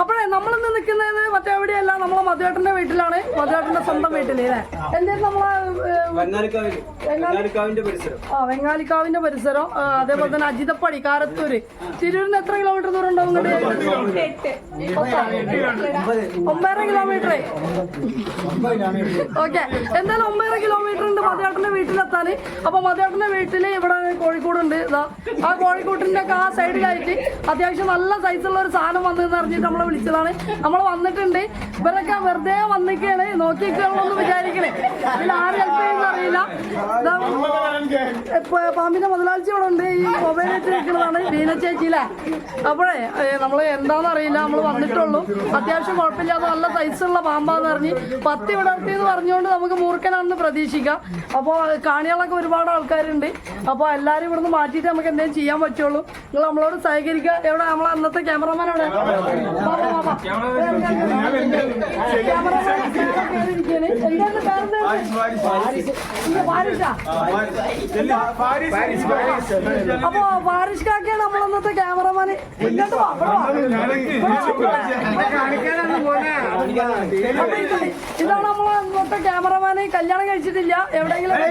അപ്പോഴേ നമ്മളിന്ന് നിൽക്കുന്നത് മറ്റെവിടെയല്ല നമ്മളെ മധുവേട്ടന്റെ വീട്ടിലാണ്. മധുവേട്ടന്റെ സ്വന്തം വീട്ടിൽ അല്ലേ? എന്തായാലും നമ്മളെ ആ വെങ്ങാലിക്കാവിന്റെ പരിസരം അതേപോലെ തന്നെ അജിതപ്പടി കാരത്തൂര്. തിരൂരിന് എത്ര കിലോമീറ്റർ ദൂരം ഉണ്ടാവും? ഒമ്പതര കിലോമീറ്റർ ഓക്കെ. എന്തായാലും ഒമ്പതര കിലോമീറ്റർ ഉണ്ട് മധുരേട്ടന്റെ വീട്ടിലെത്താൻ അപ്പൊ മധുരേട്ടന്റെ വീട്ടിൽ ഇവിടെ കോഴിക്കോട് ഉണ്ട് ഇതാ ആ കോഴിക്കോട്ടിന്റെ ഒക്കെ ആ സൈഡിലായിട്ട് അത്യാവശ്യം നല്ല സൈസുള്ള ഒരു സാധനം വന്നെന്ന് അറിഞ്ഞിട്ട് നമ്മളെ വിളിച്ചതാണ്. നമ്മൾ വന്നിട്ടുണ്ട്. ഇവരൊക്കെ വെറുതെ വന്നിക്കാണ് നോക്കിക്കണമെന്ന് വിചാരിക്കണേ. അറിയില്ല. പാമ്പിന്റെ മുതലാളിച്ച ഇവിടെ ഉണ്ട്. ഈ മൊബൈൽ വെച്ച് നിൽക്കുന്നതാണ് ബീന ചേച്ചിയിലെ അപ്പോഴേ നമ്മൾ എന്താണെന്ന് അറിയില്ല. നമ്മൾ വന്നിട്ടുള്ളൂ. അത്യാവശ്യം കുഴപ്പമില്ലാത്ത നല്ല സൈസുള്ള പാമ്പാന്ന് പറഞ്ഞ് പത്തി വിടർത്തി എന്ന് പറഞ്ഞുകൊണ്ട് നമുക്ക് മൂർഖനാണെന്ന് പ്രതീക്ഷിക്കാം. അപ്പോൾ കാണികളൊക്കെ ഒരുപാട് ആൾക്കാരുണ്ട്. അപ്പോൾ എല്ലാവരും ഇവിടുന്ന് മാറ്റിയിട്ട് നമുക്ക് എന്തെങ്കിലും ചെയ്യാൻ പറ്റുള്ളൂ. നിങ്ങൾ നമ്മളോട് സഹകരിക്കുക. എവിടെ? നമ്മളെ അന്നത്തെ ക്യാമറമാൻ അവിടെ അപ്പൊ വാരിഷ് കാക്കിയാണ് നമ്മളന്നത്തെ ക്യാമറമാന് ഇതാണ് നമ്മളെ അന്നത്തെ ക്യാമറമാന് കല്യാണം കഴിച്ചിട്ടില്ല എവിടെങ്കിലും ഇല്ലേ?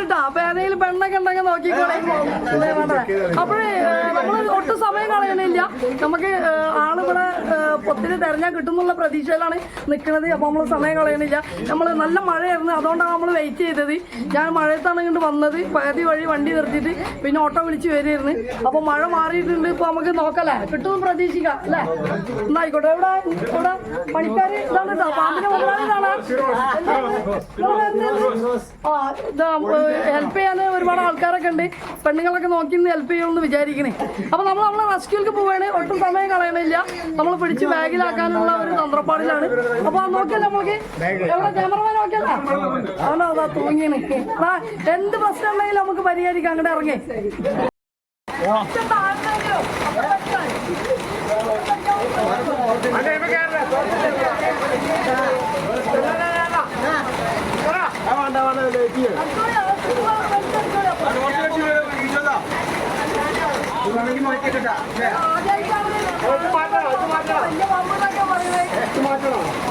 കേട്ടോ അപ്പൊ ഏതെങ്കിലും പെണ്ണൊക്കെ ഉണ്ടെങ്കിൽ നോക്കിക്കോളെ? അപ്പോഴേ നമ്മൾ ഒട്ടും സമയം കളയണില്ല നമുക്ക് ആളിവിടെ ഒത്തിരി പൊത്തിന് തെരഞ്ഞാൽ കിട്ടുന്നുള്ള പ്രതീക്ഷയിലാണ് നിൽക്കുന്നത് അപ്പൊ നമ്മൾ സമയം കളയണില്ല നമ്മൾ നല്ല മഴയായിരുന്നു. അതുകൊണ്ടാണ് നമ്മൾ വെയിറ്റ് ചെയ്തത്. ഞാൻ മഴയത്താണ് ഇങ്ങോട്ട് വന്നത്. പകുതി വഴി വണ്ടി നിർത്തിയിട്ട് പിന്നെ ഓട്ടോ വിളിച്ച് വരുമായിരുന്നു അപ്പൊ മഴ മാറിയിട്ടുണ്ട്. ഇപ്പൊ നമുക്ക് നോക്കല്ലേ? കിട്ടുമെന്ന് പ്രതീക്ഷിക്കാം അല്ലേ? എന്നായിക്കോട്ടെ ഇവിടെ ഇവിടെ പണിക്കാര് ഇതാണ് കേട്ടോ പാമ്പിന്റെ മുതലാളി ഇതാണ്? ആ ഇതാ ഹെൽപ്പ് ചെയ്യാൻ ഒരുപാട് ആൾക്കാരൊക്കെ ഉണ്ട് പെണ്ണുങ്ങളൊക്കെ നോക്കി ഹെൽപ്പ് ചെയ്യുമെന്ന് വിചാരിക്കണേ അപ്പൊ നമ്മൾ നമ്മളെ റെസ്ക്യൂക്ക് പോവാണ് ഒട്ടും സമയം കളയണില്ല നമ്മൾ പിടിച്ച് ബാഗിലാക്കാനുള്ള ഒരു തന്ത്രപ്പാടിലാണ് അപ്പൊ ആ നോക്കിയല്ലേ നമുക്ക് എവിടെ ക്യാമറമാൻ നോക്കിയല്ല അതാ തൂങ്ങിയാണ് എന്ത് പ്രശ്നം ഉണ്ടെങ്കിലും നമുക്ക് പരിഹരിക്കാം അങ്ങോട്ട് ഇറങ്ങി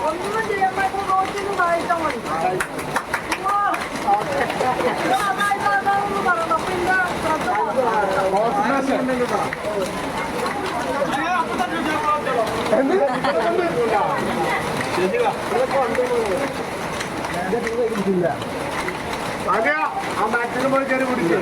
ഒന്നും ചെയ്യാൻ പറ്റുന്ന നോക്കിയൊന്നും സഹായിച്ചാൽ മതി അതായത് അതാണെന്ന് ആ മാറ്റിന് പോയി കയറി പിടിച്ചു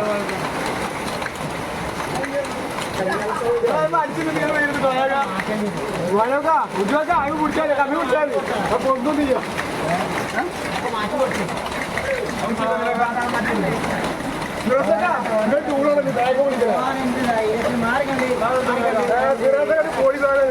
ഉദ്യോഗ അത് കുടിച്ചാൽ കമ്മി കുടിച്ചാൽ അപ്പൊ ഒന്നും ചെയ്യാം പോലീസാണ്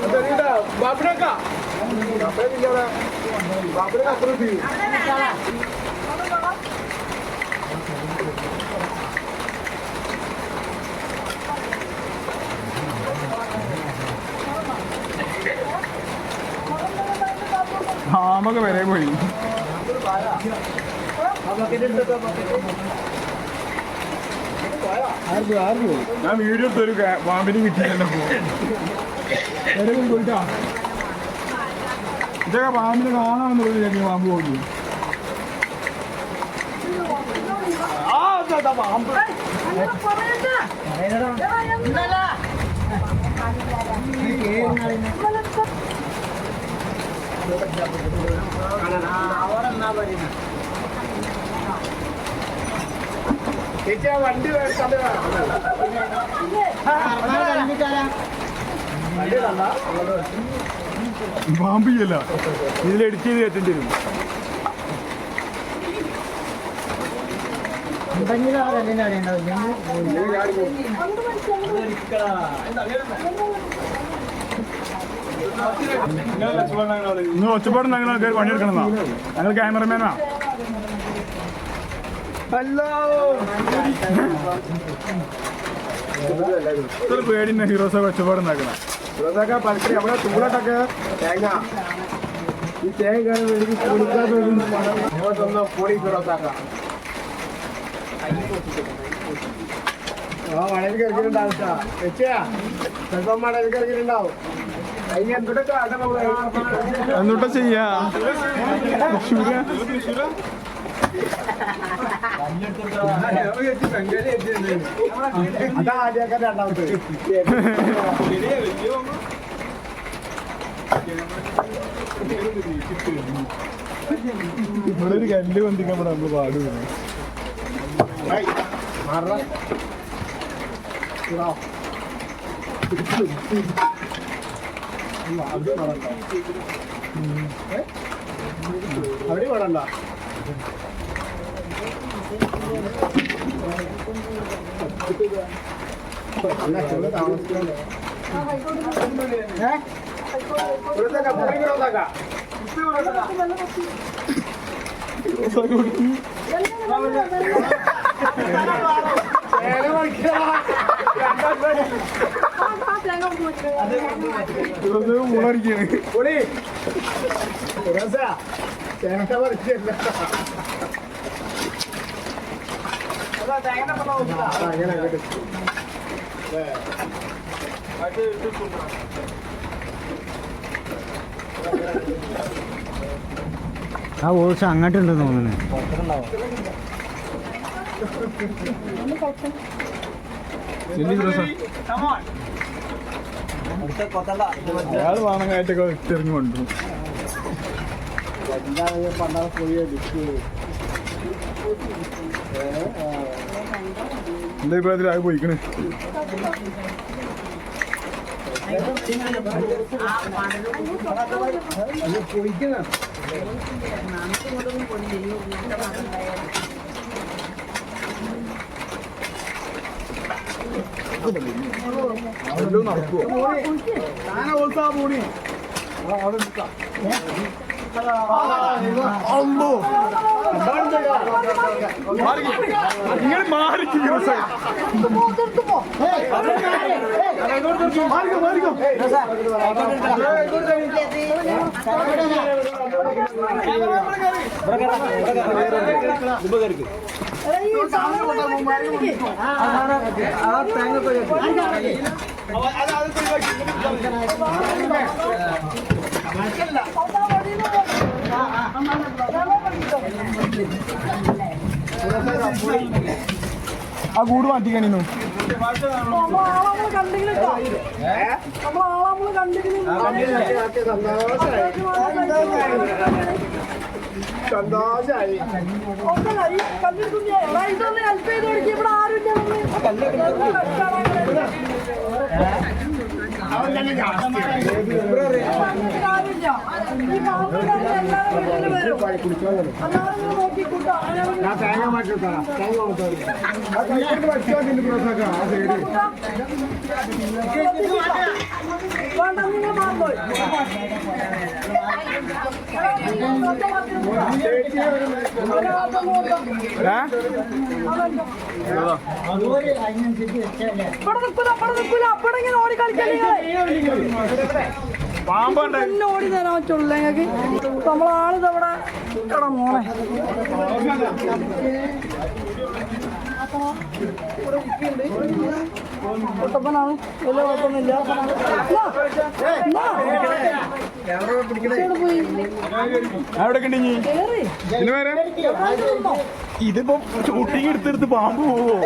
ബാബിനക്ക? ബാബിനക്ക? അത്ര ചെയ്യും പാമ്പൊക്കെ വരെ പോയി. ഞാൻ വീഡിയോ എടുത്തൊരു പാമ്പിന് കിട്ടിയില്ല പോയിട്ടാ? ഇതൊക്കെ പാമ്പിന് കാണാമെന്നുള്ളത് ഞാൻ പാമ്പ് പോയി. ചേച്ചി ആ വണ്ടി വേണ്ട പാമ്പ് ചെയ്യല്ല ഇതിൽ എഡിറ്റ് ചെയ്ത് കയറ്റേണ്ടി വരും. നിങ്ങൾ ഒച്ചപ്പാടും ഞങ്ങൾ കയറി പണിയെടുക്കണമെന്നാ ഞങ്ങൾ ക്യാമറമാനാ ഇത്ര പേടിന്റെ ഹീറോസൊക്കെ ഒച്ചപ്പാട് ഉണ്ടാക്കണം. പലക്കറി നമ്മളെ തൂളട്ടൊക്കെ തേങ്ങ. ഈ തേങ്ങ വേണ്ടി പൊളിക്കാൻ ഇങ്ങോട്ടൊന്ന് പൊടി പുറത്താക്കാം ആ മണയിൽ കിടക്കിട്ടുണ്ടാവും വെച്ചാ ചിലപ്പോ മണയിൽ എന്തൊക്കെ എന്നിട്ടാ ചെയ്യാ? തൃശ്ശൂര് അതാ ആദ്യമൊക്കെ രണ്ടാമത്തെ ഇവിടെ ഒരു കല്ല് വന്തിക്കാൻ ഇവിടെ നമ്മൾ പാടുന്നു മാറണം. അവിടെ തേങ്ങ പറിച്ചില്ല അങ്ങനെ അങ്ങോട്ട് ആ ഓൾസ് അങ്ങോട്ടുണ്ടെന്ന് തോന്നുന്നു. അയാൾ വാണം കയറ്റൊക്കെ ഇട്ടെറിഞ്ഞു കൊണ്ടു. എന്റെ അഭിപ്രായത്തിൽ അത് പോയിക്കണ്? പൊളിക്കുന്ന നടക്കുവോ അല്ലോ ഇങ്ങനെ മാറി ആ കൂട് മാറ്റിക്കാണിന്നു നമ്മളാളെ കണ്ടെങ്കിലും നമ്മളാളെ കണ്ടെങ്കിലും സന്തോഷായി ഹെൽപ്പ് ചെയ്ത് കൊടുക്കി ഇവിടെ ആരുമില്ല ഞാൻ തേങ്ങ ഓടി പാമ്പുണ്ട് തന്നെ ഓടി തരാൻ പറ്റുള്ളൂ ഞങ്ങൾക്ക് നമ്മളാളിത് അവിടെ എടാ മോനെ. കുട്ടപ്പനാണ്. വലിയ കുഴപ്പമൊന്നുമില്ല. ഇതിപ്പോ ഷൂട്ടിങ് എടുത്തെടുത്ത് പാമ്പ് പോവോ?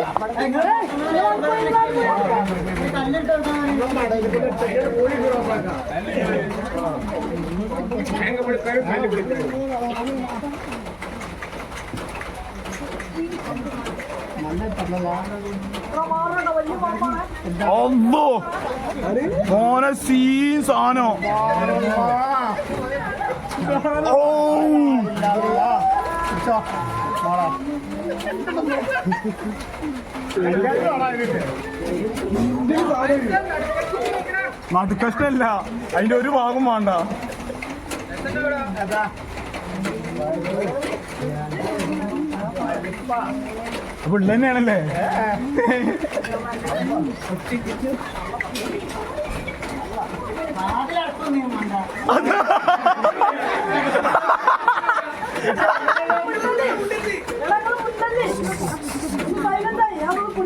അല്ലോ മോനെ സീൻ സാധനം. ഓ നടുക്കഷ്ടല്ല. അതിന്റെ ഒരു ഭാഗം വേണ്ട. അപ്പൊ ഉള്ള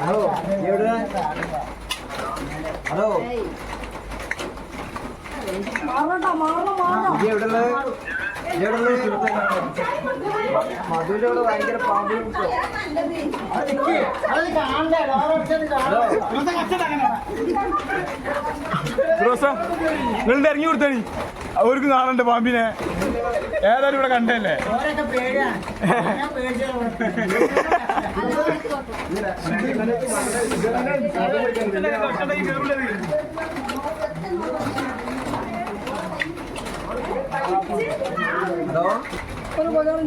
ഹലോ ഹലോ എവിടെ ഭയങ്കര പാമ്പ് നിങ്ങളുടെ ഇറങ്ങി കൊടുത്തേ? അവർക്ക് കാണണ്ട പാമ്പിനെ. ഏതായാലും ഇവിടെ കണ്ടല്ലേ ഹലോ? ഒരു ഉപകാരം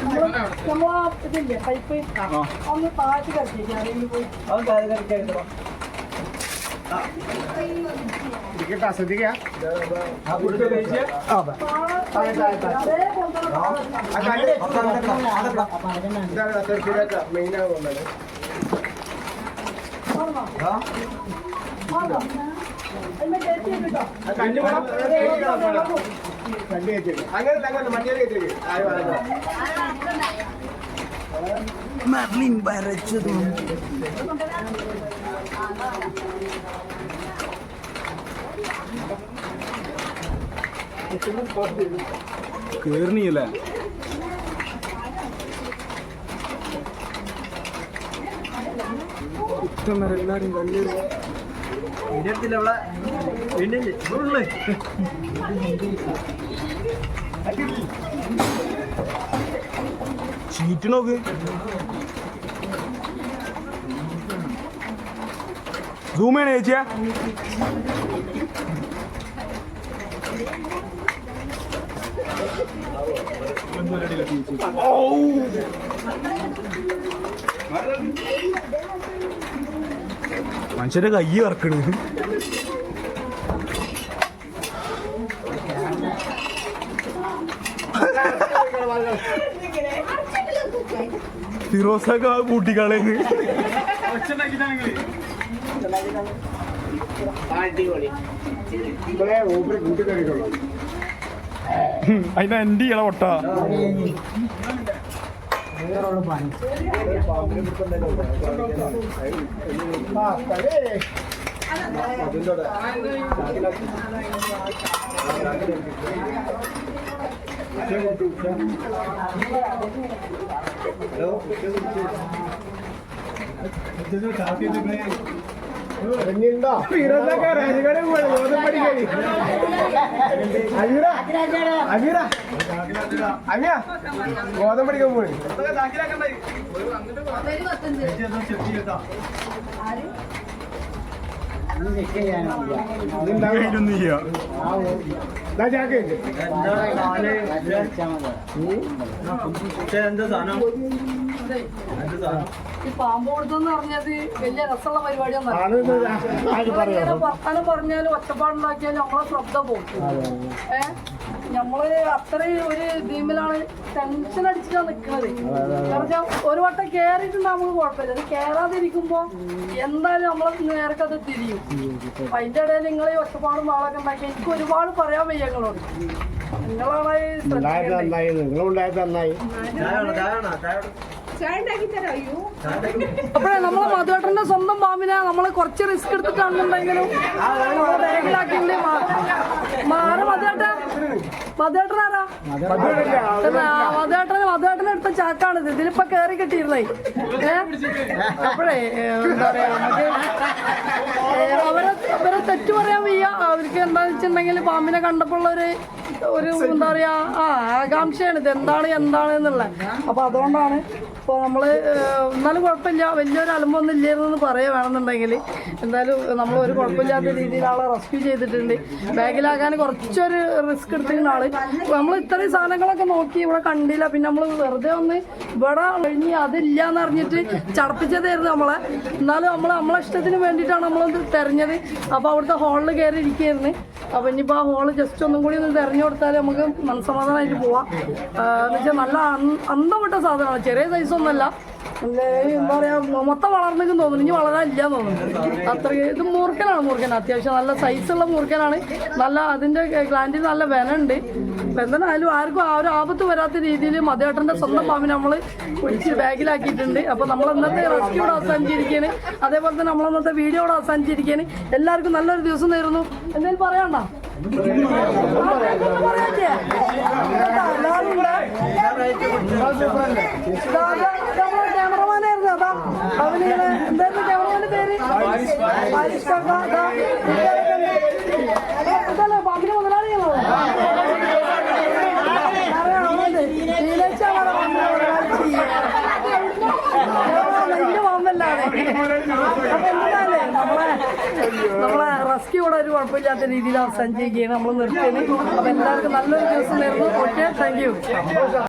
നമ്മൾ നമ്മളാ ഇതില്ലേ പൈപ്പ്? ഒന്ന് താഴ്ത്തി ആരെങ്കിലും പോയി അവൻ കാര്യം കളിക്കാൻ ഇരിക്കട്ടാ ശ്രദ്ധിക്കുക. ആ ഫുഡ് കഴിച്ച് ഇതാണ് അറിയില്ല കേറിനിയല്ലേ എല്ലാരും കല്ല് ഉള്ളു. ചീറ്റ് നോക്ക്. സൂം ചെയ്യണേ ചേച്ചിയാ? മനുഷ്യന്റെ കൈ വറക്കണ് ഫിറോസൊക്കെ കൂട്ടിക്കളയുന്നു. ഇവിടെ ഊപ്പര് കൂട്ടിക്കഴിക്കുള്ളൂ അതിന്റെ എന്റെ ഇള പൊട്ട ഹലോ കളി അറിഞ്ഞിട്ടുണ്ടോ ഇതൊക്കെ രാജകടയിൽ പോയി ഗോതമ്പടിക്കടി അമിയ ഗോതമ്പടിക്കാൻ പോയി. എന്താ സാധനം ഈ പാമ്പ് കൊടുത്തെന്ന് പറഞ്ഞത് വലിയ രസമുള്ള പരിപാടിയൊന്നും വർത്താനം പറഞ്ഞാലും ഒറ്റപ്പാടുണ്ടാക്കിയാലും നമ്മളെ ശ്രദ്ധ പോകും ഏ? നമ്മൾ അത്രയും ഒരു ഗെയിമിലാണ് ടെൻഷൻ അടിച്ചിട്ടാണ് നിൽക്കുന്നത് കാരണം ഒരു വട്ടം കയറിയിട്ടുണ്ടെങ്കിൽ നമുക്ക് കുഴപ്പമില്ല. അത് കയറാതിരിക്കുമ്പോ എന്തായാലും നമ്മളെ നേരൊക്കെ അത് തിരിയും. അപ്പൊ അതിന്റെ ഇടയിൽ നിങ്ങൾ ഈ ഒറ്റപ്പാടും വാളൊക്കെ ഉണ്ടാക്കി എനിക്ക് ഒരുപാട് പറയാൻ വയ്യ നിങ്ങളോട്. നിങ്ങളാണ് നന്നായി. നിങ്ങളുണ്ടായത് നന്നായി. അപ്പോഴേ നമ്മളെ മധുവേട്ടന്റെ സ്വന്തം പാമ്പിനെ നമ്മൾ കുറച്ച് റിസ്ക് എടുത്തിട്ടാണെന്നുണ്ടെങ്കിലും ബാഗിലാക്കിണ്ട് മാറി മധുവേട്ടൻ. മധുവേട്ടനാരാ? മധുവേട്ടന് മധുവേട്ടനെ എടുത്ത ചാക്കാണിത്. ഇതിലിപ്പോ കേറി കിട്ടിയിരുന്നേ. അപ്പോഴേ എന്താ പറയാ അവരെ അവരെ തെറ്റു പറയാൻ വയ്യ. അവർക്ക് എന്താന്ന് വെച്ചിട്ടുണ്ടെങ്കിൽ പാമ്പിനെ കണ്ടപ്പോൾ ഒരു ഒരു എന്താ പറയാ ആ ആകാംക്ഷയാണ് ഇത് എന്താണ് എന്താണ് എന്നുള്ളത്. അപ്പൊ അതുകൊണ്ടാണ് ഇപ്പോൾ നമ്മൾ എന്നാലും കുഴപ്പമില്ല. വലിയൊരു അലമ്പൊന്നും ഇല്ലായിരുന്നു എന്ന് പറയുക വേണമെന്നുണ്ടെങ്കിൽ എന്തായാലും നമ്മൾ ഒരു കുഴപ്പമില്ലാത്ത രീതിയിൽ ആളെ റെസ്ക്യൂ ചെയ്തിട്ടുണ്ട്. ബാഗിലാകാൻ കുറച്ചൊരു റിസ്ക് എടുത്തിരുന്ന ആൾ നമ്മൾ ഇത്രയും സാധനങ്ങളൊക്കെ നോക്കി ഇവിടെ കണ്ടില്ല. പിന്നെ നമ്മൾ വെറുതെ ഒന്ന് ഇവിടെ കഴിഞ്ഞ് അതില്ല എന്ന് അറിഞ്ഞിട്ട് ചടപ്പിച്ചതായിരുന്നു നമ്മളെ. എന്നാലും നമ്മൾ നമ്മളെ ഇഷ്ടത്തിന് വേണ്ടിയിട്ടാണ് നമ്മൾ തെരഞ്ഞത്. അപ്പോൾ അവിടുത്തെ ഹാളിൽ കയറി ഇരിക്കുകയായിരുന്നു അപ്പോൾ ഇനിയിപ്പോൾ ആ ഹോൾ ജസ്റ്റ് ഒന്നും കൂടി ഒന്ന് തെരഞ്ഞു കൊടുത്താൽ നമുക്ക് മനസ്സമാധാനമായിട്ട് പോവാം. എന്ന് വെച്ചാൽ നല്ല അന്തം വിട്ട സാധനമാണ്. ചെറിയ സൈസ് ഒന്നല്ല നല്ല എന്താ പറയാ മൊത്തം വളർന്നെങ്കിൽ തോന്നുന്നു. ഇനി വളരാനില്ല തോന്നുന്നു. അത്ര ഇത് മൂർക്കനാണ് മൂർക്കൻ അത്യാവശ്യം നല്ല സൈസുള്ള മൂർക്കനാണ് നല്ല അതിന്റെ ഗ്ലാൻഡിൽ നല്ല വിനുണ്ട് അപ്പൊ എന്തായാലും ആർക്കും ആ ഒരു ആപത്ത് വരാത്ത രീതിയിൽ മതേട്ടന്റെ സ്വന്തം പാമ്പിനെ നമ്മൾ പിടിച്ച് ബാഗിലാക്കിയിട്ടുണ്ട്. അപ്പൊ നമ്മൾ ഇന്നത്തെ റെസ്ക്യൂ ഇവിടെ അവസാനിച്ചിരിക്കുകയാണ്. അതേപോലെ തന്നെ നമ്മൾ ഇന്നത്തെ വീഡിയോ ഇവിടെ അവസാനിച്ചിരിക്കുകയാണ്. എല്ലാവർക്കും നല്ലൊരു ദിവസം നേരുന്നു. എന്തെങ്കിലും പറയാണ്ടോ എല്ലാവരും ക്യാമറമാനായിരുന്നു അതാ അവനിങ്ങനെ എന്തായിരുന്നു ക്യാമറമാന്റെ പേര് ഉണ്ട്. ഇതല്ലേ പാമ്പിന്റെ മുതലാളിയാണോ നമ്മളെ റെസ്ക്യൂ ഇവിടെ ഒരു കുഴപ്പമില്ലാത്ത രീതിയിൽ അവസാനിച്ചിരിക്കുകയാണ് നമ്മൾ നിർത്തിയത് അപ്പൊ എല്ലാവർക്കും നല്ലൊരു ദിവസം നേരുന്നു ഓക്കെ താങ്ക് യു